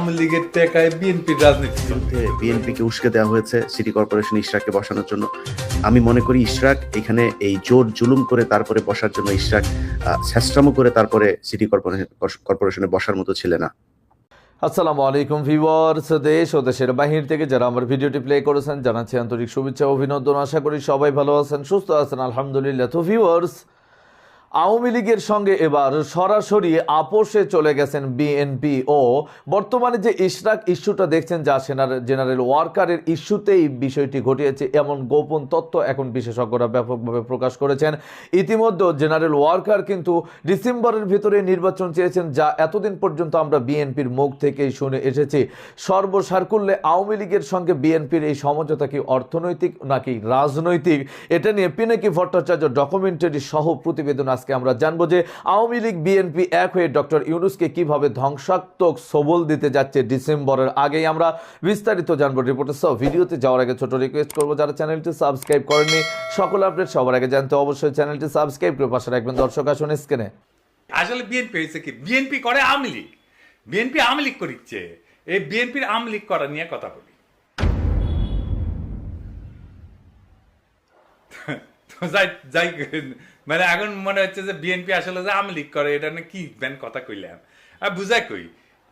আওয়ামী লীগের টেকায় বিএনপির রাজনীতি চলবে বিএনপিকে উস্কে দেওয়া হয়েছে সিটি কর্পোরেশন ইশরাককে বসানোর জন্য। আমি মনে করি ইশরাক এখানে এই জোর জুলুম করে তারপরে বসার জন্য ইশরাক শ্রেষ্ঠমো করে তারপরে সিটি কর্পোরেশন কর্পোরেশনে বসার মতো ছিল না। আসসালামু আলাইকুম ভিউয়ার্স দেশ ও দেশের বাহির থেকে যারা আমার ভিডিওটি প্লে করেছেন জানাচ্ছি আন্তরিক শুভেচ্ছা অভিনন্দন। আশা করি সবাই ভালো আছেন সুস্থ আছেন আলহামদুলিল্লাহ। তো ভিউয়ার্স আওয়ামী লীগের সঙ্গে এবার সরাসরি আপোষে চলে গেছেন বিএনপি ও বর্তমানে যে ইশরাক ইস্যুটা দেখছেন যা সেনার জেনারেল ওয়ার্কারের ইস্যুতেই বিষয়টি ঘটিয়েছে, এমন গোপন তথ্য এখন বিশেষজ্ঞরা ব্যাপকভাবে প্রকাশ করেছেন। ইতিমধ্যে জেনারেল ওয়ার্কার কিন্তু ডিসেম্বরের ভিতরে নির্বাচন চেয়েছেন, যা এতদিন পর্যন্ত আমরা বিএনপির মুখ থেকেই শুনে এসেছি। সর্বসারকুল্যে আওয়ামী লীগের সঙ্গে বিএনপির এই সমঝোতা কি অর্থনৈতিক নাকি রাজনৈতিক? এটা নিয়ে পিনাকি ভট্টাচার্য ডকুমেন্টারি সহ প্রতিবেদন আজকে আমরা জানব যে আওয়ামী লীগ বিএনপি এক হয়ে ডক্টর ইউনুসকে কীভাবে ধ্বংসাত্মক সবল দিতে যাচ্ছে ডিসেম্বরের আগেই আমরা বিস্তারিত জানব। রিপোর্টের সহ ভিডিওতে যাওয়ার আগে ছোট রিকোয়েস্ট করব, যারা চ্যানেলটি সাবস্ক্রাইব করেননি, সকল আপডেট সবার আগে জানতে অবশ্যই চ্যানেলটি সাবস্ক্রাইব করে পাশে রাখবেন। দর্শক, আসুন স্ক্রিনে আসলে বিএনপি হয়েছে কি? বিএনপি করে আওয়ামী লীগ। বিএনপি আওয়ামী লীগ করিচ্ছে। এই বিএনপির আওয়ামী লীগ করা নিয়ে কথা বলি তো যাই মানে এখন মনে হচ্ছে যে বিএনপি আসলে যে আওয়ামী লীগ করে, এটা না কি ব্যান কথা কইলাম। আর বুঝাই কই,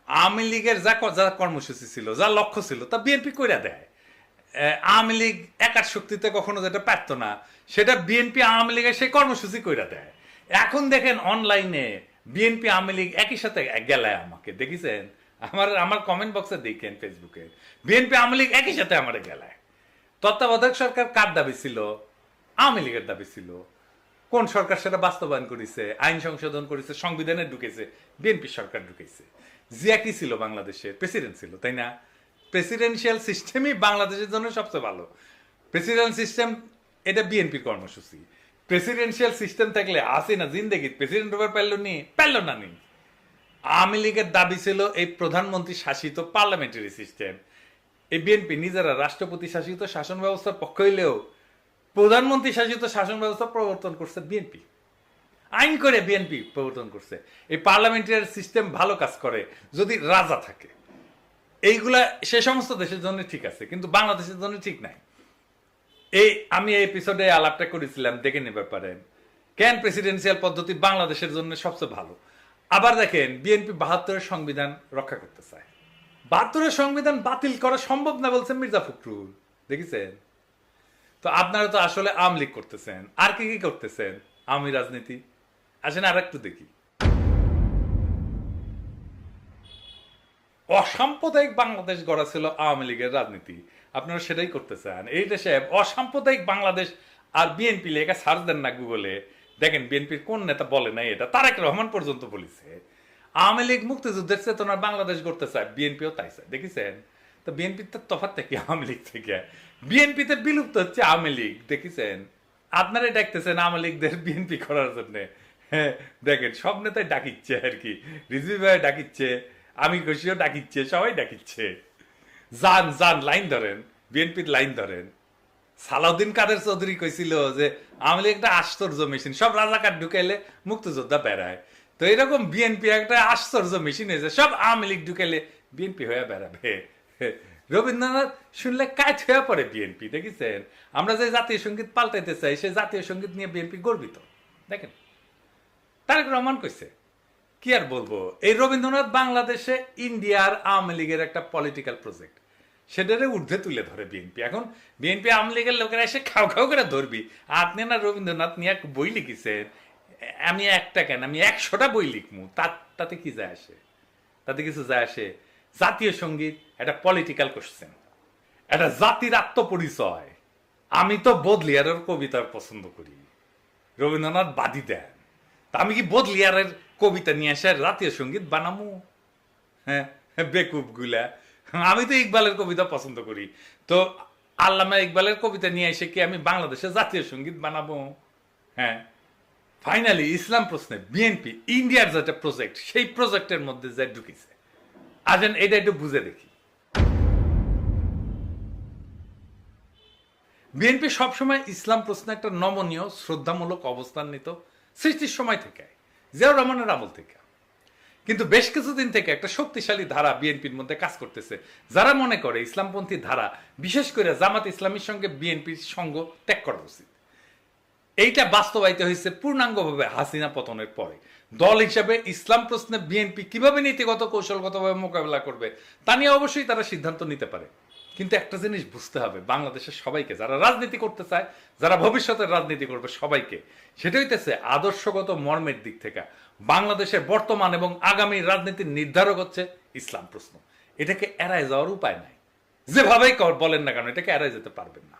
আওয়ামী লীগের যা যা কর্মসূচি ছিল, যা লক্ষ্য ছিল, তা বিএনপি কইরা দেয়। আওয়ামী লীগ একার শক্তিতে কখনো যেটা পারতো না, সেটা বিএনপি আওয়ামী লীগের সেই কর্মসূচি কইরা দেয়। এখন দেখেন অনলাইনে বিএনপি আওয়ামী লীগ একই সাথে গেলায় আমাকে, দেখেছেন? আমার আমার কমেন্ট বক্সে দেখেন ফেসবুকে বিএনপি আওয়ামী লীগ একই সাথে আমার গেলায়। তত্ত্বাবধায়ক সরকার কার দাবি ছিল? আওয়ামী লীগের দাবি ছিল। কোন সরকার সেটা বাস্তবায়ন করেছে, আইন সংশোধন করেছে, সংবিধানে ঢুকেছে, বিএনপি সরকার ঢুকেছে। জিয়া কি ছিল বাংলাদেশের, প্রেসিডেন্ট ছিল, তাই না? প্রেসিডেন্সিয়াল সিস্টেমই বাংলাদেশের জন্য সবচেয়ে ভালো। প্রেসিডেন্ট সিস্টেম, এটা বিএনপির কর্মসূচি। প্রেসিডেন্সিয়াল সিস্টেম থাকলে আসে না জিন্দেগি, প্রেসিডেন্ট ওভার পারল নি, পারল না নি। আওয়ামী লীগের দাবি ছিল এই প্রধানমন্ত্রী শাসিত পার্লামেন্টারি সিস্টেম। এই বিএনপি নিজেরা রাষ্ট্রপতি শাসিত শাসন ব্যবস্থার পক্ষ হইলেও প্রধানমন্ত্রী শাসিত শাসন ব্যবস্থা প্রবর্তন করছে বিএনপি। আইন করে বিএনপি প্রবর্তন করছে। এই পার্লামেন্টারি সিস্টেম ভালো কাজ করে, যদি রাজা থাকে। এইগুলা সে সমস্ত দেশের জন্য ঠিক আছে, কিন্তু বাংলাদেশের জন্য ঠিক নাই। এই, আমি এই এপিসোডে আলাপটা করেছিলাম দেখে নিতে পারেন কেন প্রেসিডেন্সিয়াল পদ্ধতি বাংলাদেশের জন্য সবচেয়ে ভালো? আবার দেখেন, বিএনপি বাহাত্তরের সংবিধান রক্ষা করতে চায়। বাহাত্তরের সংবিধান বাতিল করা সম্ভব না বলছেন মির্জা ফখরুল। দেখেছেন? তো আপনারা তো আসলে আওয়ামী লীগ করতেছেন। আর কি কি করতেছেন? আওয়ামী রাজনীতি। আসেন আর একটু দেখি। অসাম্প্রদায়িক বাংলাদেশ গড়া ছিল আওয়ামী লীগের রাজনীতি। আপনারা সেটাই করতে চান। এই দেশে অসাম্প্রদায়িক বাংলাদেশ আর বিএনপি লেখা সার্চ দেন না গুগলে। দেখেন, বিএনপির কোন নেতা বলে নাই এটা? তারেক রহমান পর্যন্ত বলেছে। আওয়ামী লীগ মুক্তিযুদ্ধের চেতনার বাংলাদেশ গড়তে চায়, বিএনপিও তাই চায়। দেখেছেন? তো বিএনপির তো তফাৎ থেকে আওয়ামী লীগ থেকে। বিএনপিতে বিলুপ্ত হচ্ছে আওয়ামী লীগ, দেখেছেন? আপনারাই ডাকতেছেন আওয়ামী লীগদের বিএনপি করার জন্য। হ্যাঁ দেখেন, সব নেতাই ডাকিচ্ছে আর কি। রিজভি ভাই ডাকিচ্ছে আমি খুশিও ডাকিচ্ছে, সবাই ডাকিচ্ছে। যান যান লাইন ধরেন বিএনপির লাইন ধরেন। সালাউদ্দিন কাদের চৌধুরী কইছিল যে আওয়ামী লীগ একটা আশ্চর্য মেশিন, সব রাজাকার ঢুকাইলে মুক্তিযোদ্ধা বেড়ায়। তো এরকম বিএনপি একটা আশ্চর্য মেশিন হয়েছে সব আওয়ামী লীগ ঢুকাইলে বিএনপি হয়ে বেড়াবে। রবীন্দ্রনাথ শুনলে কাজ হয়ে পড়ে বিএনপি, দেখেছেন? আমরা যে জাতীয় সংগীত পাল্টাইতে চাই, সেই জাতীয় সংগীত নিয়ে বিএনপি গর্বিত, দেখেন? তারেক রহমান কইছে, কি আর বলব? এই রবীন্দ্রনাথ বাংলাদেশে ইন্ডিয়ার আওয়ামী লীগের একটা পলিটিক্যাল প্রজেক্ট সেটারে ঊর্ধ্বে তুলে ধরে বিএনপি। এখন বিএনপি আওয়ামী লীগের লোকেরা এসে খাও খাও করে ধরবি। আপনি না রবীন্দ্রনাথ নিয়ে এক বই লিখিছেন, আমি একটা কেন? আমি একশোটা বই লিখব তার, তাতে কি যায় আসে? তাতে কিছু যায় আসে? জাতীয় সংগীত একটা পলিটিক্যাল কোশ্চেন একটা জাতির আত্মপরিচয়। আমি তো বদলিয়ারের কবিতা পছন্দ করি। রবীন্দ্রনাথ বাদী দেন। তা আমি কি বদলিয়ারের কবিতা নিয়ে এসে জাতীয় সংগীত বানামু? হ্যাঁ বেকুবগুলা। আমি তো ইকবালের কবিতা পছন্দ করি। তো আল্লামা ইকবালের কবিতা নিয়ে এসে কি আমি বাংলাদেশে জাতীয় সংগীত বানাবো? হ্যাঁ। ফাইনালি ইসলাম প্রশ্নে বিএনপি ইন্ডিয়ার যেটা প্রজেক্ট সেই প্রজেক্টের মধ্যে যে ঢুকেছে। আসেন, এটা একটু বুঝে দেখি। বিএনপি সবসময় ইসলাম প্রশ্নে একটা নমনীয়, শ্রদ্ধামূলক অবস্থান নিত সৃষ্টির সময় থেকে, জিয়াউর রহমানের আমল থেকে। কিন্তু বেশ কিছুদিন থেকে একটা শক্তিশালী ধারা বিএনপির মধ্যে কাজ করতেছে। যারা মনে করে ইসলামপন্থী ধারা, বিশেষ করে জামাত ইসলামীর সঙ্গে বিএনপির সঙ্গ ত্যাগ করা উচিত। এইটা বাস্তবায়িত হয়েছে পূর্ণাঙ্গভাবে হাসিনা পতনের পরে। দল হিসাবে ইসলাম প্রশ্নে বিএনপি কীভাবে নীতিগত, কৌশলগতভাবে মোকাবেলা করবে, তা নিয়ে অবশ্যই তারা সিদ্ধান্ত নিতে পারে। কিন্তু একটা জিনিস বুঝতে হবে, বাংলাদেশের সবাইকে, যারা রাজনীতি করতে চায়, যারা ভবিষ্যতের রাজনীতি করবে, সবাইকে। সেটা হইতেছে আদর্শগত মর্মের দিক থেকে। বাংলাদেশের বর্তমান এবং আগামী রাজনীতির নির্ধারক হচ্ছে ইসলাম প্রশ্ন। এটাকে এড়ায় যাওয়ার উপায় নাই। যেভাবেই বলেন না কেন, এটাকে এড়াই যেতে পারবেন না।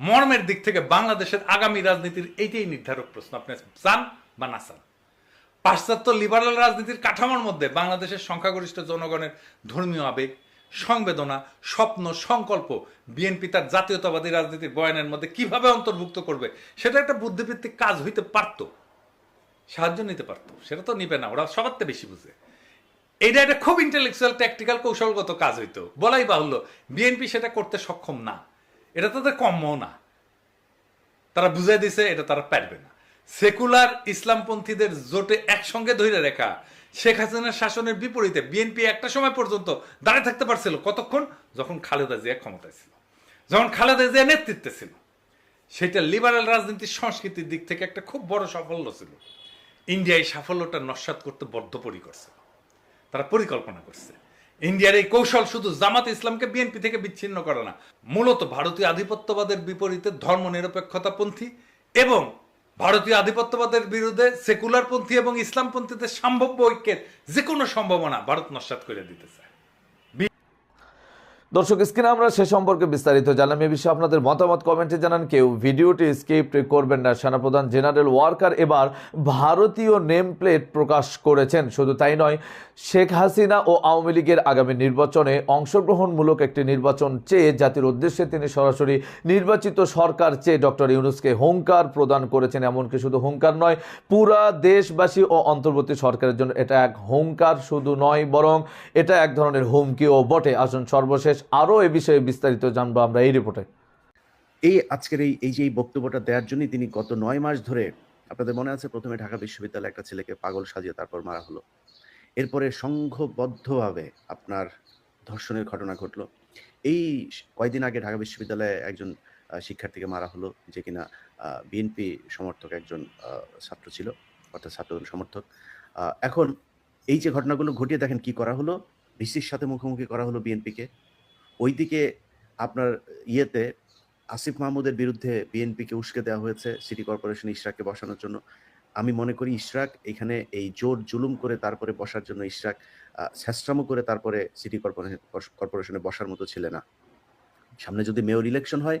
মর্মের দিক থেকে বাংলাদেশের আগামী রাজনীতির এইটাই নির্ধারক প্রশ্ন। আপনি চান বা না চান? পাশ্চাত্য লিবারাল রাজনীতির কাঠামোর মধ্যে বাংলাদেশের সংখ্যাগরিষ্ঠ জনগণের ধর্মীয় আবেগ সংবেদনা, স্বপ্ন, সংকল্প বিএনপি তার জাতীয়তাবাদী রাজনীতির বয়ানের মধ্যে কীভাবে অন্তর্ভুক্ত করবে, সেটা একটা বুদ্ধিভিত্তিক কাজ হইতে পারত, সাহায্য নিতে পারতো, সেটা তো নিবে না, ওরা সবার বেশি বুঝে। এটা একটা খুব ইন্টেলেকচুয়াল ট্যাকটিক্যাল কৌশলগত কাজ হইতো, বলাই বাহুল্য বিএনপি সেটা করতে সক্ষম না, এটা তাদের কম্য না। তারা বুঝাই দিছে, এটা তারা পারবে না। সেকুলার ইসলামপন্থীদের জোটে একসঙ্গে ধরে রেখা শেখ হাসিনার শাসনের বিপরীতে বিএনপি একটা সময় পর্যন্ত দাঁড়িয়ে থাকতে পারছিল, কতক্ষণ? যখন খালেদা জিয়া ক্ষমতায় ছিল। যখন খালেদা জিয়া নেতৃত্বে ছিল। সেটা লিবারেল রাজনীতির সংস্কৃতির দিক থেকে একটা খুব বড় সাফল্য ছিল। ইন্ডিয়া এই সাফল্যটা নস্বাত করতে বদ্ধপরিকর ছিল তারা পরিকল্পনা করছে। ইন্ডিয়ার এই কৌশল শুধু জামাত ইসলামকে বিএনপি থেকে বিচ্ছিন্ন করে না। মূলত ভারতীয় আধিপত্যবাদের বিপরীতে ধর্ম নিরপেক্ষতাপন্থী এবং ভারতীয় আধিপত্যবাদের বিরুদ্ধে সেকুলার পন্থী এবং ইসলামপন্থীদের সম্ভাব্য ঐক্যের যে কোনো সম্ভাবনা ভারত নস্বাত করে দিতেছে দর্শক, স্ক্রিনে আমরা সে সম্পর্কে বিস্তারিত জানলাম। এ বিষয়ে আপনাদের মতামত কমেন্টে জানান কেউ। ভিডিওটি স্কিপ করবেন না। সেনাপ্রধান জেনারেল ওয়ার্কার এবার ভারতীয় নেম প্লেট প্রকাশ করেছেন। শুধু তাই নয়, শেখ হাসিনা ও আওয়ামী লীগের আগামী নির্বাচনে অংশগ্রহণমূলক একটি নির্বাচন চেয়ে জাতির উদ্দেশ্যে তিনি সরাসরি নির্বাচিত সরকার চেয়ে ডক্টর ইউনুসকে হুঙ্কার প্রদান করেছেন। এমনকি শুধু হুঙ্কার নয়, পুরা দেশবাসী ও অন্তর্বর্তী সরকারের জন্য এটা এক হুঙ্কার শুধু নয়, বরং এটা এক ধরনের হুমকিও বটে। আসুন সর্বশেষ আরও এ বিষয়ে বিস্তারিত জানব আমরা এই রিপোর্টে। এই আজকের এই এই যে এই বক্তব্যটা দেওয়ার জন্যই তিনি গত নয় মাস ধরে আপনাদের মনে আছে? প্রথমে ঢাকা বিশ্ববিদ্যালয়ে একটা ছেলেকে পাগল সাজিয়ে তারপর মারা হলো। এরপরে সংঘবদ্ধভাবে আপনার ধর্ষণের ঘটনা ঘটলো। এই কয়দিন আগে ঢাকা বিশ্ববিদ্যালয়ে একজন শিক্ষার্থীকে মারা হলো, যে কিনা বিএনপি সমর্থক একজন ছাত্র ছিল, অর্থাৎ ছাত্র সমর্থক। এখন এই যে ঘটনাগুলো ঘটিয়ে দেখেন কি করা হলো? ভিসির সাথে মুখোমুখি করা হলো বিএনপিকে। ওইদিকে আপনার ইয়েতে আসিফ মাহমুদের বিরুদ্ধে বিএনপিকে উস্কে দেওয়া হয়েছে, সিটি কর্পোরেশন ইশরাককে বসানোর জন্য। আমি মনে করি ইশরাক এখানে এই জোর জুলুম করে তারপরে বসার জন্য ইশরাক স্যাস্ট্রামো করে তারপরে সিটি কর্পোরেশন, কর্পোরেশনে বসার মতো ছিল না। সামনে যদি মেয়র ইলেকশন হয়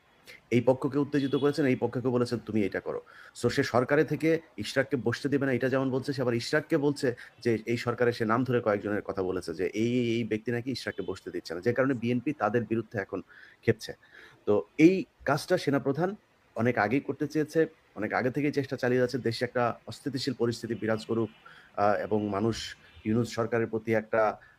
এই পক্ষকে উত্তেজিত করেছেন, এই পক্ষকে বলেছেন, তুমি এটা করো। সো সে সরকারে থেকে ইশরাককে বসতে দেবে না, এটা যেমন বলছে, সে আবার ইশরাককে বলছে যে, এই সরকারে সে নাম ধরে কয়েকজনের কথা বলেছে যে, এই, এই- ব্যক্তি নাকি ইশরাককে বসতে দিচ্ছে না। যে কারণে বিএনপি তাদের বিরুদ্ধে এখন খেপছে। তো এই কাজটা সেনাপ্রধান অনেক আগেই করতে চেয়েছে, অনেক আগে থেকেই চেষ্টা চালিয়ে যাচ্ছে। দেশে একটা অস্থিতিশীল পরিস্থিতি বিরাজ করুক এবং মানুষ, ইউনুস সরকারের প্রতি একটা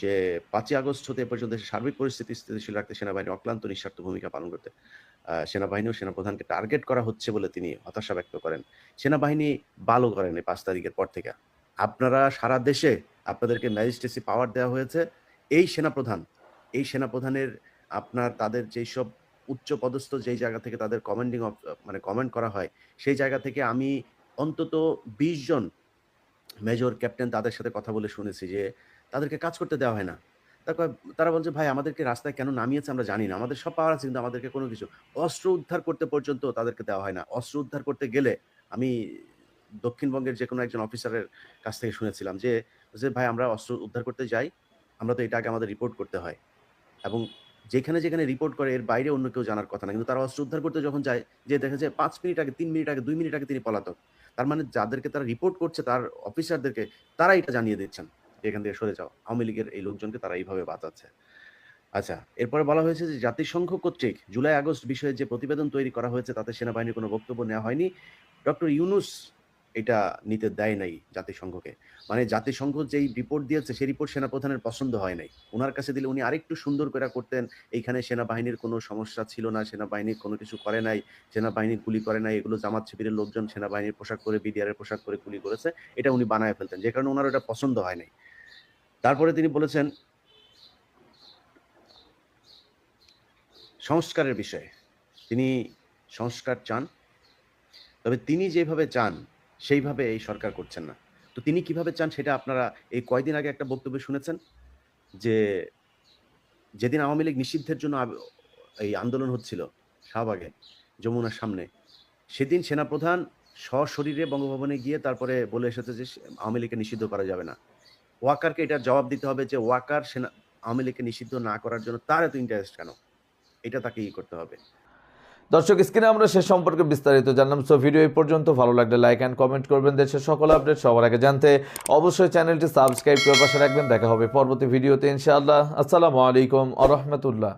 যে পাঁচই আগস্ট হতে পর্যন্ত সার্বিক পরিস্থিতি স্থিতিশীল রাখতে সেনাবাহিনী অক্লান্ত নিঃস্বার্থ ভূমিকা পালন করতে সেনাবাহিনী ও সেনাপ্রধানকে টার্গেট করা হচ্ছে বলে তিনি হতাশা ব্যক্ত করেন। সেনাবাহিনী ভালো করেন এই পাঁচ তারিখের পর থেকে। আপনারা সারা দেশে আপনাদেরকে ম্যাজিস্ট্রেসি পাওয়ার দেওয়া হয়েছে। এই সেনাপ্রধান, এই সেনাপ্রধানের আপনার তাদের যেই সব উচ্চ পদস্থ যেই জায়গা থেকে তাদের কমেন্ডিং অফ মানে কমেন্ট করা হয়, সেই জায়গা থেকে আমি অন্তত বিশ জন মেজর ক্যাপ্টেন তাদের সাথে কথা বলে শুনেছি যে তাদেরকে কাজ করতে দেওয়া হয় না। তারপর তারা বলছে, ভাই, আমাদেরকে রাস্তায় কেন নামিয়েছে আমরা জানি না। আমাদের সব পাওয়ার আছে, কিন্তু আমাদেরকে কোনো কিছু। অস্ত্র উদ্ধার করতে পর্যন্ত তাদেরকে দেওয়া হয় না। অস্ত্র উদ্ধার করতে গেলে আমি দক্ষিণবঙ্গের যে কোনো একজন অফিসারের কাছ থেকে শুনেছিলাম যে যে, ভাই, আমরা অস্ত্র উদ্ধার করতে যাই, আমরা তো এটা আগে আমাদের রিপোর্ট করতে হয়। এবং যেখানে যেখানে রিপোর্ট করে, এর বাইরে অন্য কেউ জানার কথা না। কিন্তু তারা অস্ত্র উদ্ধার করতে যখন যায়, যে দেখা যায় পাঁচ মিনিট আগে, তিন মিনিট আগে, দুই মিনিট আগে তিনি পলাতক। তার মানে যাদেরকে তারা রিপোর্ট করছে, তার অফিসারদেরকে তারা এটা জানিয়ে দিচ্ছেন। এখান থেকে সরে যাও। আওয়ামী লীগের এই লোকজনকে তারা এইভাবে বাঁচাচ্ছে। আচ্ছা এরপরে বলা হয়েছে যে জাতিসংঘ কর্তৃক জুলাই, আগস্ট বিষয়ে যে প্রতিবেদন তৈরি করা হয়েছে, তাতে সেনাবাহিনীর কোনো বক্তব্য নেওয়া হয়নি। ডক্টর ইউনুস এটা নিতে দেয় নাই জাতিসংঘকে। মানে জাতিসংঘ যেই রিপোর্ট দিয়েছে, সেই রিপোর্ট সেনাপ্রধানের পছন্দ হয় নাই। ওনার কাছে দিলে উনি আরেকটু সুন্দর করে করতেন, এইখানে সেনাবাহিনীর কোনো সমস্যা ছিল না, সেনাবাহিনী কোনো কিছু করে নাই, সেনাবাহিনী গুলি করে নাই, এগুলো জামাত শিবিরের লোকজন সেনাবাহিনীর পোশাক করে বিডিআরের পোশাক করে গুলি করেছে, এটা উনি বানায় ফেলতেন। যে কারণে ওনার এটা পছন্দ হয় নাই। তারপরে তিনি বলেছেন, সংস্কারের বিষয়ে। তিনি সংস্কার চান, তবে তিনি যেভাবে চান, সেইভাবে এই সরকার করছেন না। তো তিনি কীভাবে চান সেটা আপনারা এই কয়দিন আগে একটা বক্তব্য শুনেছেন? যে যেদিন আওয়ামী লীগ নিষিদ্ধের জন্য এই আন্দোলন হচ্ছিল শাহবাগে, যমুনার সামনে, সেদিন সেনাপ্রধান সশরীরে বঙ্গভবনে গিয়ে তারপরে বলে এসেছে যে আওয়ামী লীগকে নিষিদ্ধ করা যাবে না। ওয়াকারকে এটা জবাব দিতে হবে যে ওয়াকার সেনা আওয়ামী লীগকে নিষিদ্ধ না করার জন্য তার এত ইন্টারেস্ট কেন? এটা তাকে ই করতে হবে। দর্শক, স্ক্রিনে আমরা সে সম্পর্কে বিস্তারিত জানলাম সো ভিডিও এই পর্যন্ত ভালো লাগলে লাইক অ্যান্ড কমেন্ট করবেন। দেশের সকল আপডেট সবার আগে জানতে অবশ্যই চ্যানেলটি সাবস্ক্রাইব করে পাশে রাখবেন। দেখা হবে পরবর্তী ভিডিওতে ইনশাআল্লাহ। আসসালামু আলাইকুম আ রহমতুল্লাহ।